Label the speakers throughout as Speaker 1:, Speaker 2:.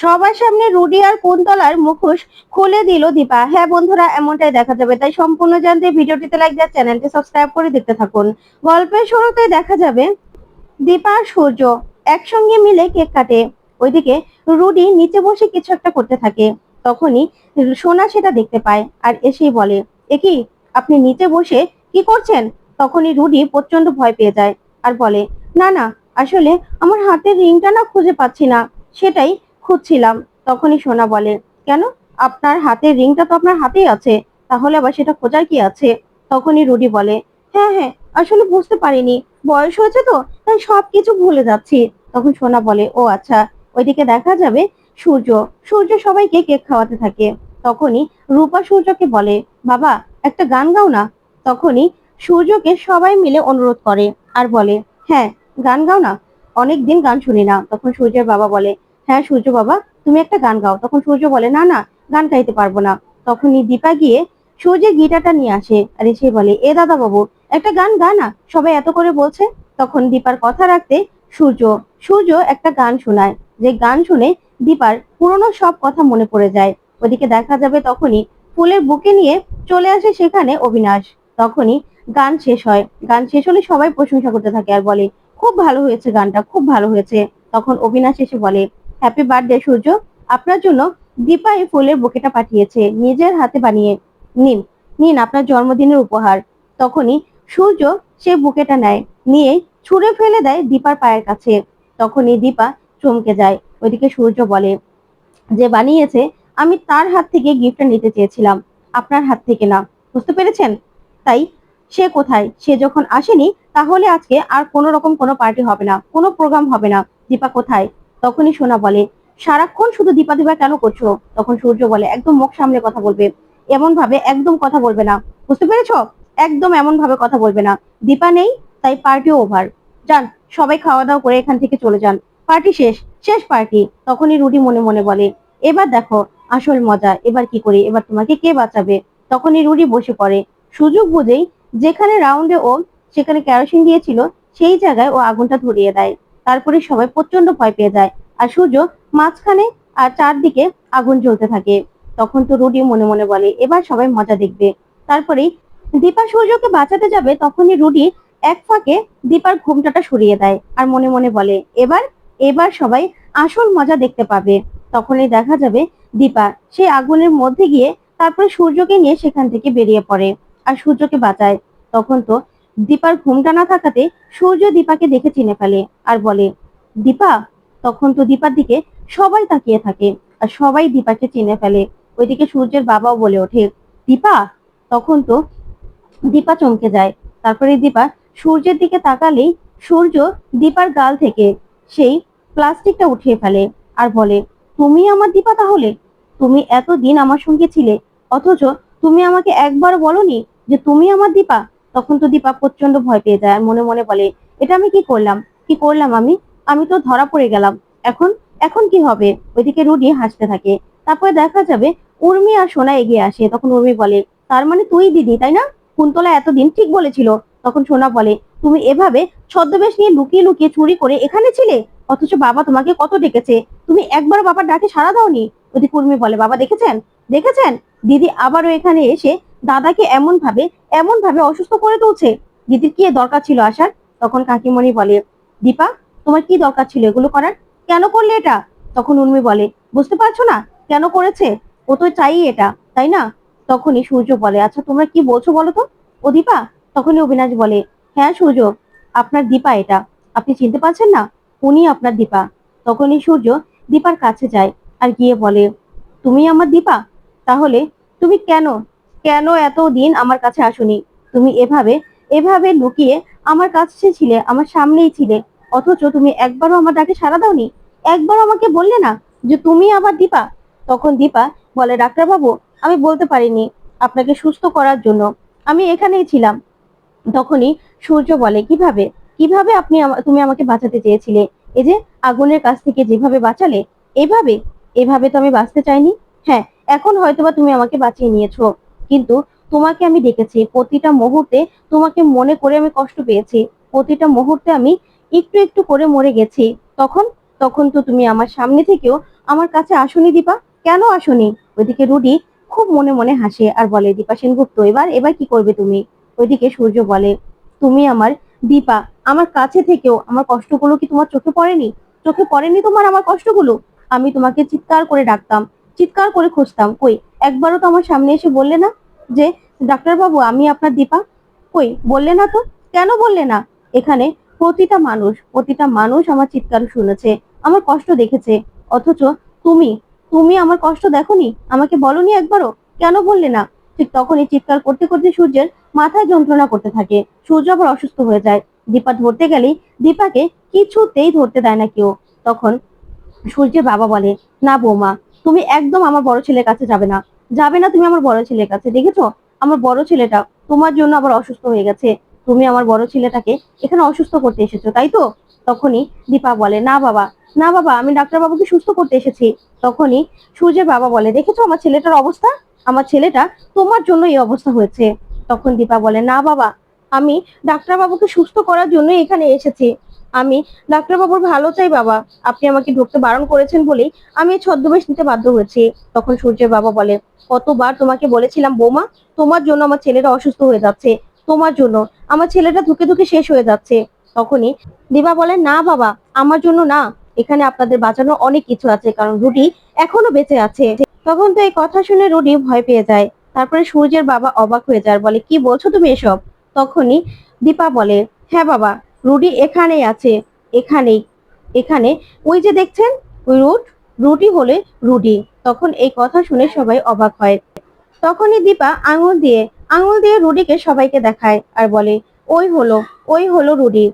Speaker 1: সবার সামনে রুডি আর কুন্তলার মুখোশ খুলে দিল দীপা। হ্যাঁ বন্ধুরা, এমনটাই দেখা যাবে। তাই সম্পূর্ণ জানতে ভিডিওটিতে লাইক দেওয়ার চ্যানেলটি সাবস্ক্রাইব করে দেখতে থাকুন। গল্পের শুরুতে দেখা যাবে দীপা সূর্য একসঙ্গে মিলে কেক কাটে। ওইদিকে রুডি নিচে বসে কিছু একটা করতে থাকে। তখনই সোনা সেটা দেখতে পায় আর এসেই বলে, এ কি, আপনি নিচে বসে কি করছেন? তখনই রুডি প্রচণ্ড ভয় পেয়ে যায় আর বলে, না না, আসলে আমার হাতের রিংটা না খুঁজে পাচ্ছি না। সেটাই খুঁজছিলাম, তখনই সোনা বলে, কেন? আপনার হাতের রিংটা তো আপনার হাতেই আছে, তাহলে আবার সেটা খোঁজার কি আছে? তখনই রুডি বলে হ্যাঁ হ্যাঁ আসলে বুঝতে পারিনি, বয়স হয়েছে তো, তাই সবকিছু ভুলে যাচ্ছি। তখন সোনা বলে, ও আচ্ছা ওইদিকে দেখা যাবে, সূর্য সূর্য সবাইকে কেক খাওয়াতে থাকে। তখনই রূপা সূর্যকে বলে, বাবা, একটা গান গাও না? তখনই সূর্যকে সবাই মিলে অনুরোধ করে আর বলে হ্যাঁ গান গাও না অনেক দিন গান শুনি না। তখন সূর্যের বাবা বলে হ্যাঁ সূর্য বাবা, তুমি একটা গান গাও। তখন সূর্য বলে, না না, গান গাইতে পারব না। তখনই দীপা গিয়ে সূর্যের গিটারটা নিয়ে আসে আর এসে বলে, এ দাদা বাবু, একটা গান গা না, সবাই এত করে বলছে। তখন দীপার কথা রাখতে সূর্য সূর্য একটা গান শোনায়। যে গান শুনে দীপার পুরনো সব কথা মনে পড়ে যায়। ওদিকে দেখা যাবে তখনই ফুলের বুকে নিয়ে চলে আসে সেখানে অবিনাশ। তখনই গান শেষ হয়। গান শেষ হলে সবাই প্রশংসা করতে থাকে আর বলে, খুব ভালো হয়েছে গানটা, খুব ভালো হয়েছে। তখন অবিনাশ এসে বলে হ্যাপি বার্থডে সূর্য। আপনার জন্য দীপা এই ফুলের বুকেটা পাঠিয়েছে। নিজের হাতে বানিয়ে নিন। নিন আপনার জন্মদিনের উপহার। তখনই সূর্য সে বুকেটা নেয়। নিয়ে ছুঁড়ে ফেলে দেয় দীপার পায়ের কাছে। তখনই দীপা চমকে যায়। ওইদিকে সূর্য বলে, যে বানিয়েছে, আমি তার হাত থেকে গিফটটা নিতে চেয়েছিলাম। আপনার হাত থেকে না। বুঝতে পেরেছেন? তাই সে কোথায়? সে যখন আসেনি, তাহলে আজকে আর কোনো রকম কোনো পার্টি হবে না। কোনো প্রোগ্রাম হবে না। দীপা কোথায়? তখনই সোনা বলে, সারাক্ষণ শুধু দীপা দীপা কেন করছ? তখন সূর্য বলে, একদম মুখ সামনে কথা বলবে। এমন ভাবে একদম কথা বলবে না। বুঝতে পেরেছ? একদম এমন ভাবে কথা বলবে না। দীপা নেই, তাই পার্টিও ওভার। যান, সবাই খাওয়া দাওয়া করে এখান থেকে চলে যান। পার্টি শেষ শেষ পার্টি। তখনই রুডি মনে মনে বলে, এবার দেখো, আসল মজা, এবার কি করি? এবার তোমাকে কে বাঁচাবে? তখনই রুডি বসে পড়ে। সুযোগ বুঝেই যেখানে রাউন্ডে ও, সেখানে কেরোসিন দিয়েছিল, সেই জায়গায় ও আগুনটা ধরিয়ে দেয়। তারপরে সবাই প্রচণ্ড ভয় পেয়ে যায়। আর সূর্য মাঝখানে আর চারদিকে আগুন জ্বলতে থাকে। তখন তো রুডি মনে মনে বলে, এবার সবাই মজা দেখবে। তারপরেই দীপা সূর্যকে বাঁচাতে যাবে, তখনই রুডি এক ফাঁকে দীপার ঘুমটাটা সরিয়ে দেয় আর মনে মনে বলে, এবার এবার সবাই আসল মজা দেখতে পাবে। তখনই দেখা যাবে দীপা সেই আগুনের মধ্যে গিয়ে তারপরে সূর্যকে নিয়ে সেখান থেকে বেরিয়ে পড়ে আর সূর্যকে বাঁচায়। তখন তো দীপার ঘুমটা না থাকাতে সূর্য দীপাকে দেখে চিনে ফেলে আর বলে, দীপা? তখন তো দীপার দিকে সবাই তাকিয়ে থাকে আর সবাই দীপাকে চিনে ফেলে। ওইদিকে সূর্যের বাবাও বলে ওঠে, দীপা? তখন তো দীপা চমকে যায়। তারপরে দীপা সূর্যের দিকে তাকালেই সূর্য দীপার গাল থেকে সেই প্লাস্টিকটা উঠিয়ে ফেলে আর বলে, তুমি আমার দীপা তাহলে? তুমি এতদিন আমার সঙ্গে ছিলে, অথচ তুমি আমাকে একবার বলনি যে তুমি আমার দীপা? তখন তো দীপা প্রচণ্ড ভয় পেয়ে যায় মনে মনে বলে, এটা আমি কি করলাম? কি করলাম আমি? আমি তো ধরা পড়ে গেলাম। এখন এখন কি হবে? ওইদিকে রুডি হাসতে থাকে। তারপরে দেখা যাবে উর্মি আর সোনা এগিয়ে আসে। তখন উর্মি বলে, তার মানে তুই দিদি, তাই না? কুন্তলা এতদিন ঠিক বলেছিল। তখন সোনা বলে, তুমি এভাবে ছদ্মবেশ নিয়ে লুকিয়ে লুকিয়ে চুরি করে এখানে ছিলে? অথচ বাবা তোমাকে কত ডেকেছে? তুমি একবার বাবার ডাকে সাড়া দাওনি? ওদিকে উর্মি বলে, বাবা দেখেছেন? দেখেছেন? দিদি আবারও এখানে এসে দাদাকে এমন ভাবে এমন ভাবে অসুস্থ করে তুলছে, দিদির কি দরকার ছিল আসার? তখন কাকিমণি বলে, দীপা, তোমার কি দরকার ছিল এগুলো করার? কেন করলে এটা? তখন উর্মি বলে, বুঝতে পারছ না, কেন করেছে? ও তো চাই এটা, তাই না? তখনই সূর্য বলে আচ্ছা তোমরা কি বলছো বলো তো? ও দীপা, তখনই অবিনাশ বলে হ্যাঁ সূর্য, আপনার দীপা এটা, আপনি চিনতে পারছেন না? উনি আপনার দীপা। তখনই সূর্য দীপার কাছে যায় আর গিয়ে বলে, তুমি আমার দীপা? তাহলে তুমি কেন কেন এত দিন আমার কাছে আসুনি? তুমি এভাবে এভাবে লুকিয়ে আমার কাছে ছিলে, আমার সামনেই ছিলে, অথচ তুমি একবারও আমার ডাকে সাড়া দাওনি। একবার আমাকে বললে না যে তুমি আবার দীপা? তখন দীপা বলে ডাক্তার বাবু আমি বলতে পারিনি আপনাকে সুস্থ করার জন্য। আমি এখানেই ছিলাম। তখনই সূর্য বলে, কীভাবে? কীভাবে আপনি তুমি আমাকে বাঁচাতে চেয়েছিলে? এই যে আগুনের কাছ থেকে যেভাবে বাঁচালে, এভাবে? এভাবে তো আমি বাঁচতে চাইনি? হ্যাঁ এখন হয়তোবা তুমি আমাকে বাঁচিয়ে নিয়েছো। কিন্তু তোমাকে আমি দেখেছি, প্রতিটা মুহূর্তে তোমাকে মনে করে আমি কষ্ট পেয়েছি, প্রতিটা মুহূর্তে আমি একটু একটু করে মরে গেছি। তখন তখন তো তুমি আমার সামনে থেকেও আমার কাছে আসনি দীপা। কেন আসনি? ওইদিকে রুডি খুব মনে মনে হাসে আর বলে, দীপা সেনগুপ্ত, এবার এবার কি করবে তুমি? ওইদিকে সূর্য বলে, তুমি আমার, দীপা, আমার কাছে থেকেও আমার কষ্টগুলো কি তোমার চোখে পড়েনি? চোখে পড়েনি তোমার আমার কষ্টগুলো? আমি তোমাকে চিৎকার করে ডাকতাম, চিৎকার করে খুঁজতাম, কই? একবারও তো আমার সামনে এসে বললে না যে, ডাক্তারবাবু, আমি আপনার দীপা। কই? বললে না তো? কেন বললে না? এখানে প্রতিটা মানুষ প্রতিটা মানুষ আমার চিৎকার শুনেছে, আমার কষ্ট দেখেছে। অথচ তুমি তুমি আমার কষ্ট দেখোনি? আমাকে বলনি একবারও? কেন বললে না? ঠিক তখনই চিৎকার করতে করতে সূর্যের মাথায় যন্ত্রণা করতে থাকে। সূর্য আবার অসুস্থ হয়ে যায়। দীপা ধরতে গেলেই দীপাকে কিছুতেই ধরতে দেয় না কেউ। তখন সূর্যের বাবা বলে, না বৌমা, তুমি একদম আমার বড় ছেলের কাছে যাবে না। যাবে না তুমি আমার বড় ছেলের কাছে, দেখেছ? আমার বড় ছেলেটা তোমার জন্য আবার অসুস্থ হয়ে গেছে। তুমি আমার বড় ছেলেটাকে এখানে অসুস্থ করতে এসেছ, তাই তো? তখনই দীপা বলে, না বাবা না বাবা, আমি ডাক্তার বাবুকে সুস্থ করতে এসেছি। তখনই সূর্যের বাবা বলে, দেখেছ আমার ছেলেটার অবস্থা? আমার ছেলেটা তোমার জন্য এই অবস্থা হয়েছে। তখন দীপা বলে, না বাবা, আমি ডাক্তার বাবুকে সুস্থ করার জন্য এখানে এসেছি। আমি ডাক্তার বাবুর ভালো চাই বাবা। আপনি আমাকে ঢুকতে বারণ করেছেন বলেই আমি ছদ্মবেশ নিতে বাধ্য হয়েছি। তখন সূর্যের বাবা বলে, কতবার তোমাকে বলেছিলাম, বৌমা, তোমার জন্য আমার ছেলেটা অসুস্থ হয়ে যাচ্ছে। তোমার জন্য। আমার ছেলেটা ধুকে ধুকে শেষ হয়ে যাচ্ছে। তখনই দিবা বলে, না বাবা, আমার জন্য না। এখানে আপনাদের বাঁচানোর অনেক কিছু আছে, কারণ রুডি এখনও বেঁচে আছে। তখন তো এই কথা শুনে রুডি ভয় পেয়ে যায়। তারপরে সূর্যের বাবা অবাক হয়ে যায়, বলে, কি বলছো তুমি এসব? তখনই দীপা বলে হ্যাঁ বাবা। রুডি এখানেই আছে, এখানেই, এখানে। ওই যে দেখছেন, ওই রুট, রুটি হলে রুডি তখন এই কথা শুনে সবাই অবাক হয়। তখনই দীপা আঙুল দিয়ে আঙুল দিয়ে রুডিকে সবাইকে দেখায় আর বলে, ওই হলো ওই হলো রুডি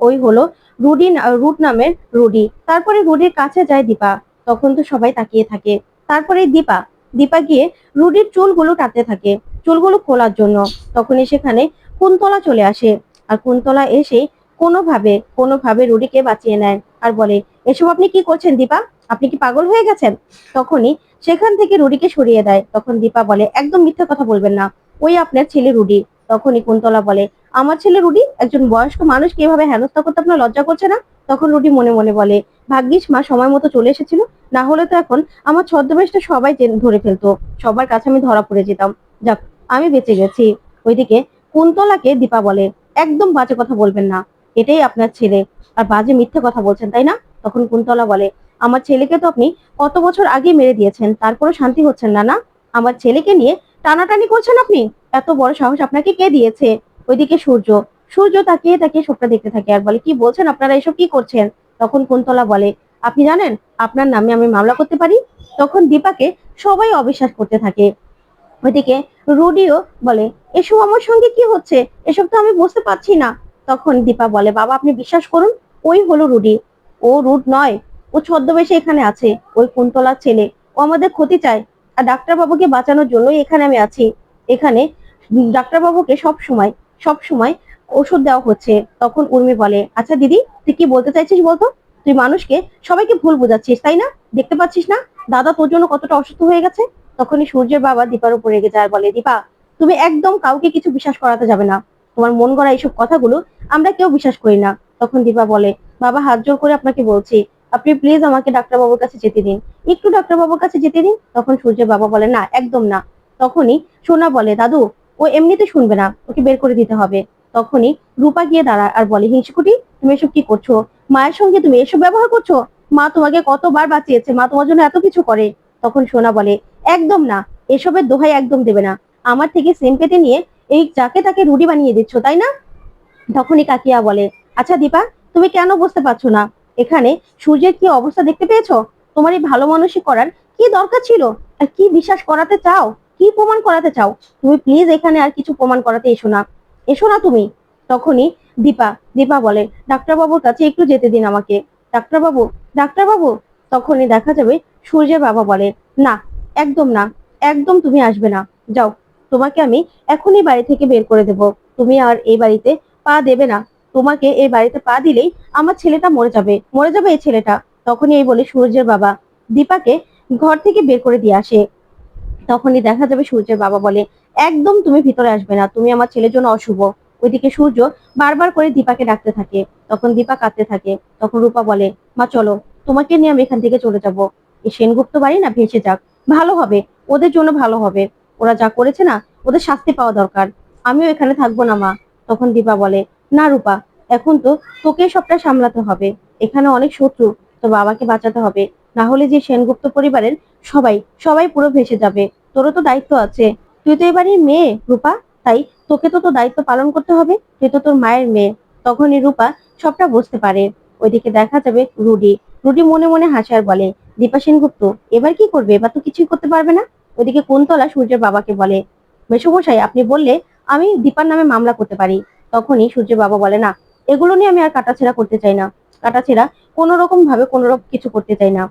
Speaker 1: ওই হলো রুডি রুট নামের রুডি তারপরে রুডির কাছে যায় দীপা। তখন তো সবাই তাকিয়ে থাকে। তারপরে দীপা দীপা গিয়ে রুডির চুলগুলো টানতে থাকে, চুলগুলো খোলার জন্য। তখনই সেখানে কুন্তলা চলে আসে। আর কুন্তলা এসে কোনোভাবে কোনোভাবে রুডিকে বাঁচিয়ে নেয় আর বলে, এসব আপনি কি করছেন, দীপা? আপনি কি পাগল হয়ে গেছেন? তখনই সেখান থেকে রুডিকে সরিয়ে দেয়। তখন দীপা বলে, একদম মিথ্যা কথা বলবেন না। ওই আপনার ছেলে রুডি। তখনই কুন্তলা বলে, আমার ছেলে রুডি? একজন বয়স্ক মানুষকে এভাবে হেনস্থা করতে আপনার লজ্জা করছে না? তখন রুডি মনে মনে বলে, ভাগ্যিস মা সময় মতো চলে এসেছিল, না হলে তো এখন আমার ছদ্মবেশটা সবাই ধরে ফেলতো। সবার কাছে আমি ধরা পড়ে যেতাম। যাক, আমি বেঁচে গেছি। ওইদিকে কুন্তলাকে দীপা বলে, একদম বাজে কথা বলবেন না। এটাই আপনার ছেলে। আর বাজে মিথ্যে কথা বলছেন, তাই না? তখন কুন্তলা বলে, আমার ছেলেকে তো আপনি কত বছর আগে মেরে দিয়েছেন তারপরে শান্তি হচ্ছেন না না? আমার ছেলেকে নিয়ে টানাটানি করছেন আপনি? এত বড় সাহস আপনাকে কে দিয়েছে? ওইদিকে সূর্য সূর্য তাকিয়ে তাকিয়ে সবটা দেখতে থাকে আর বলে, কি বলছেন আপনারা? এসব কি করছেন? তখন কুন্তলা বলে, আপনি জানেন, আপনার নামে আমি মামলা করতে পারি? তখন দীপাকে সবাই অবিশ্বাস করতে থাকে। ওইদিকে রুডিও বলে, এসব আমার সঙ্গে কি হচ্ছে? এসব তো আমি বুঝতে পারছি না। তখন দীপা বলে, বাবা, আপনি বিশ্বাস করুন, ওই হলো রুডি। ও রুড নয়, ও ছদ্মবেশে এখানে আছে, ওই কুন্তলার ছেলে। ও আমাদের ক্ষতি চায়, আর ডাক্তারবাবুকে বাঁচানোর জন্যই এখানে আমি আছি। এখানে ডাক্তারবাবুকে সব সময় সব সময় ওষুধ দেওয়া হচ্ছে। তখন উর্মি বলে আচ্ছা দিদি, তুই কি বলতে চাইছিস বলতো? তুই মানুষকে সবাইকে ভুল বোঝাচ্ছিস, তাই না? দেখতে পাচ্ছিস না? দাদা তোর জন্য কতটা অসুস্থ হয়ে গেছে? তখনই সূর্যের বাবা দীপার উপর রেগে যায়, বলে, দীপা, তুমি একদম কাউকে কিছু বিশ্বাস করাতে যাবে না। তোমার মন গড়া এইসব কথাগুলো আমরা কেউ বিশ্বাস করি না। তখন দীপা বলে, বাবা, হাত জোর করে আপনাকে বলছি, আপনি প্লিজ আমাকে ডাক্তারবাবুর কাছে যেতে দিন। একটু ডাক্তারবাবুর কাছে যেতে দিন? তখন সূর্যের বাবা বলে, না, একদম না। তখনই সোনা বলে, দাদু, ও এমনিতে শুনবে না, ওকে বের করে দিতে হবে। তখনই রূপা গিয়ে দাঁড়ায় আর বলে হিংসুকুটি তুমি এসব কি করছ? মায়ের সঙ্গে তুমি এসব ব্যবহার করছ? মা তোমাকে কতবার বাঁচিয়েছে, মা তোমার জন্য এত কিছু করে? তখন সোনা বলে, একদম না, এসবের দোহাই একদম দেবে না। আমার থেকে সেম পেতে নিয়ে এই যাকে তাকে রুডি বানিয়ে দিচ্ছ, তাই না? তখনই কাকিয়া বলে আচ্ছা দীপা, তুমি কেন বুঝতে পারছ না? এখানে সূর্যের কি অবস্থা দেখতে পেয়েছ? তোমার এই ভালো মানুষই করার কি দরকার ছিল? আর কি বিশ্বাস করাতে চাও? কি প্রমাণ করাতে চাও? তুমি প্লিজ এখানে আর কিছু প্রমাণ করাতে এসো না। এসো না তুমি। তখনই দীপা দীপা বলে, ডাক্তারবাবুর কাছে একটু যেতে দিন আমাকে। ডাক্তারবাবু ডাক্তারবাবু? তখনই দেখা যাবে সূর্যের বাবা বলে, না, একদম না, একদম তুমি আসবে না। যাও। তোমাকে আমি এখনই বাড়ি থেকে বের করে দেব। তুমি আর এই বাড়িতে পা দেবে না। তোমাকে এই বাড়িতে পা দিলেই আমার ছেলেটা মরে যাবে। মরে যাবে এই ছেলেটা। তখনই এই বলে সূর্যের বাবা দীপাকে ঘর থেকে বের করে দিয়ে আসে। তখনই দেখা যাবে সূর্যের বাবা বলে, একদম তুমি ভিতরে আসবে না। তুমি আমার ছেলের জন্য অশুভ। ওইদিকে সূর্য বারবার করে দীপাকে ডাকতে থাকে। তখন দীপা কাঁদতে থাকে। তখন রূপা বলে, মা, চলো। তোমাকে নিয়ে আমি এখান থেকে চলে যাব। এই সেনগুপ্ত বাড়ি না, ভেসে যাক। ভালো হবে। ওদের জন্য ভালো হবে। ওরা যা করেছে না, ওদের শাস্তি পাওয়া দরকার। আমিও এখানে থাকব না, মা। তখন দীপা বলে, না রূপা, এখন তো তোকে সবটা সামলাতে হবে। এখানে অনেক শত্রু তো বাবাকে বাঁচাতে হবে। না হলে যে সেনগুপ্ত পরিবারের সবাই সবাই পুরো ভেসে যাবে। তোরও তো দায়িত্ব আছে। তুই তো এবারই মেয়ে, রূপা। তাই তোকে তো তোর দায়িত্ব পালন করতে হবে। তুই তো তোর মায়ের মেয়ে। তখনই রূপা সবটা বুঝতে পারে। ওইদিকে দেখা যাবে রুডি। রুডি মনে মনে হাসে আর বলে, দীপা সেনগুপ্ত, এবার কি করবে? এবার তো কিছুই করতে পারবে না। ওইদিকে কুন্তলা সূর্যের বাবাকে বলে মেসমশাই আপনি বললে আমি দীপার নামে মামলা করতে পারি। তখনই সূর্যের বাবা বলে, না, এগুলো নিয়ে আমি আর কাটাছেড়া করতে চাই না। কাটাছেড়া কোনো রকম ভাবে কোনো রকম কিছু করতে চাই না।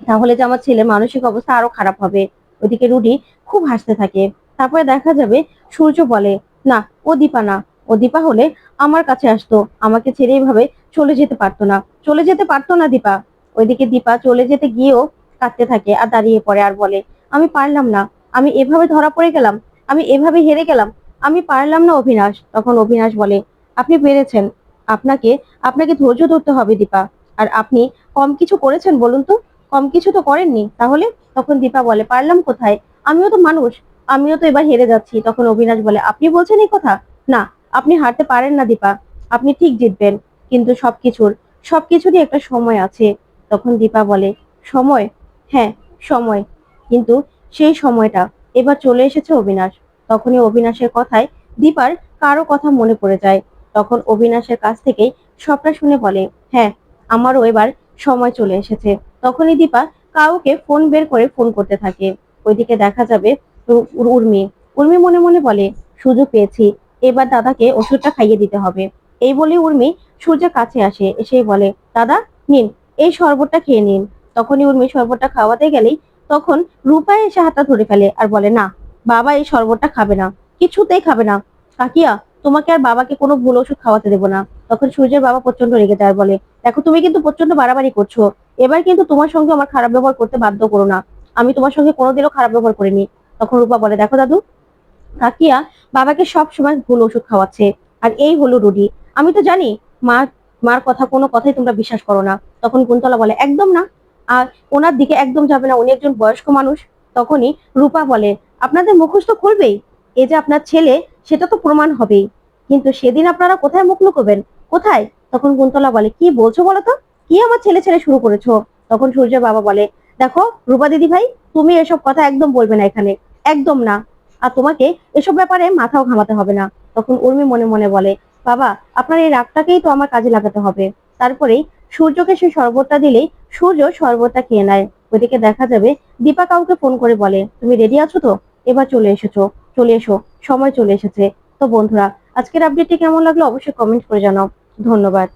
Speaker 1: তাহলে যে আমার ছেলে মানসিক অবস্থা আরও খারাপ হবে। ওইদিকে রুডি খুব হাসতে থাকে। তারপরে দেখা যাবে সূর্য বলে, না, ও দীপা না। ও দীপা হলে আমার কাছে আসতো। আমাকে ছেড়ে এইভাবে চলে যেতে পারতো না। চলে যেতে পারতো না দীপা? ওইদিকে দীপা চলে যেতে গিয়েও কাঁদতে থাকে আর দাঁড়িয়ে পড়ে আর বলে আমি পারলাম না। আমি এভাবে ধরা পড়ে গেলাম, আমি এভাবে হেরে গেলাম, আমি পারলাম না অভিনাশ তখন অভিনাশ বলে, আপনি পেরেছেন। আপনাকে আপনাকে ধৈর্য ধরতে হবে দীপা। আর আপনি কম কিছু করেছেন বলুন তো? কম কিছু তো করেননি। তাহলে? তখন দীপা বলে, পারলাম কোথায়? আমিও তো মানুষ, আমিও তো এবার হেরে যাচ্ছি। তখন অভিনাশ বলে, আপনি বলছেন এই কথা? না, আপনি হারতে পারেন না দীপা। আপনি ঠিক জিতবেন, কিন্তু সবকিছুর, সবকিছুরই একটা সময় আছে। তখন দীপা বলে, সময়? হ্যাঁ সময়। কিন্তু সেই সময়টা এবার চলে এসেছে অবিনাশ। তখনই অবিনাশের কথায় দীপার কারও কথা মনে পড়ে যায়। তখন অবিনাশের কাছ থেকেই সবটা শুনে বলে হ্যাঁ আমারও এবার সময় চলে এসেছে। তখনই দীপা কাউকে ফোন বের করে ফোন করতে থাকে। ওইদিকে দেখা যাবে উর্মি। উর্মি মনে মনে বলে, সুযোগ পেয়েছি, এবার দাদাকে ওষুধটা খাইয়ে দিতে হবে। এই বলে উর্মি সূর্যের কাছে আসে, এসেই বলে, দাদা, নিন, এই শরবতটা খেয়ে নিন। তখনই উর্মি শরবতটা খাওয়াতে গেলেই তখন রূপা এসে হাতটা ধরে ফেলে আর বলে, না, বাবা এই শরবতটা খাবে না, কিছুতেই খাবে না। কাকিয়া, তোমাকে আর বাবাকে কোনো ভুল ওষুধ খাওয়াতে দেবো না। তখন সূর্যের বাবা প্রচণ্ড রেগে যায় বলে, দেখো, তুমি কিন্তু প্রচণ্ড বাড়াবাড়ি করছ। এবার কিন্তু তোমার সঙ্গে আমার খারাপ ব্যবহার করতে বাধ্য করো না। আমি তোমার সঙ্গে কোনোদিনও খারাপ ব্যবহার করিনি। তখন রূপা বলে, দেখো দাদু, কাকিয়া বাবাকে সব সময় ভুল ওষুধ খাওয়াচ্ছে, আর এই হলো রুডি। আমি তো জানি মা মার কথা কোনো কথাই তোমরা বিশ্বাস করো না। তখন কুন্তলা বলে, একদম না আর ওনার দিকে একদম যাবে না। উনি একজন বয়স্ক মানুষ, তখনই রূপা বলে, আপনাদের মুখোশ তো খুলবেই। এই যে আপনার ছেলে, সেটা তো প্রমাণ হবেই। কিন্তু সেদিন আপনারা কোথায় মুখ লুকোবেন? কোথায়? তখন কুন্তলা বলে, কি বলছো বলো তো? কি আমার ছেলে ছেলে শুরু করেছ? তখন সূর্যের বাবা বলে, দেখো, রূপা দিদি ভাই, তুমি এসব কথা একদম বলবে না এখানে। একদম না। আর তোমাকে এসব ব্যাপারে মাথাও ঘামাতে হবে না। তখন উর্মি মনে মনে বলে, বাবা, আপনার এই রাগটাকেই তো আমার কাজে লাগাতে হবে। তারপরেই সূর্যকে সে শরবতটা দিলেই সূর্য শরবতটা খেয়ে নেয়। ওইদিকে দেখা যাবে দীপা কাউকে ফোন করে বলে, তুমি রেডি আছো তো? এবার চলে এসেছ, চলে এসো, সময় চলে এসেছে। তো বন্ধুরা, আজকের আপডেটটি কেমন লাগল অবশ্যই কমেন্ট করে জানাও। ধন্যবাদ।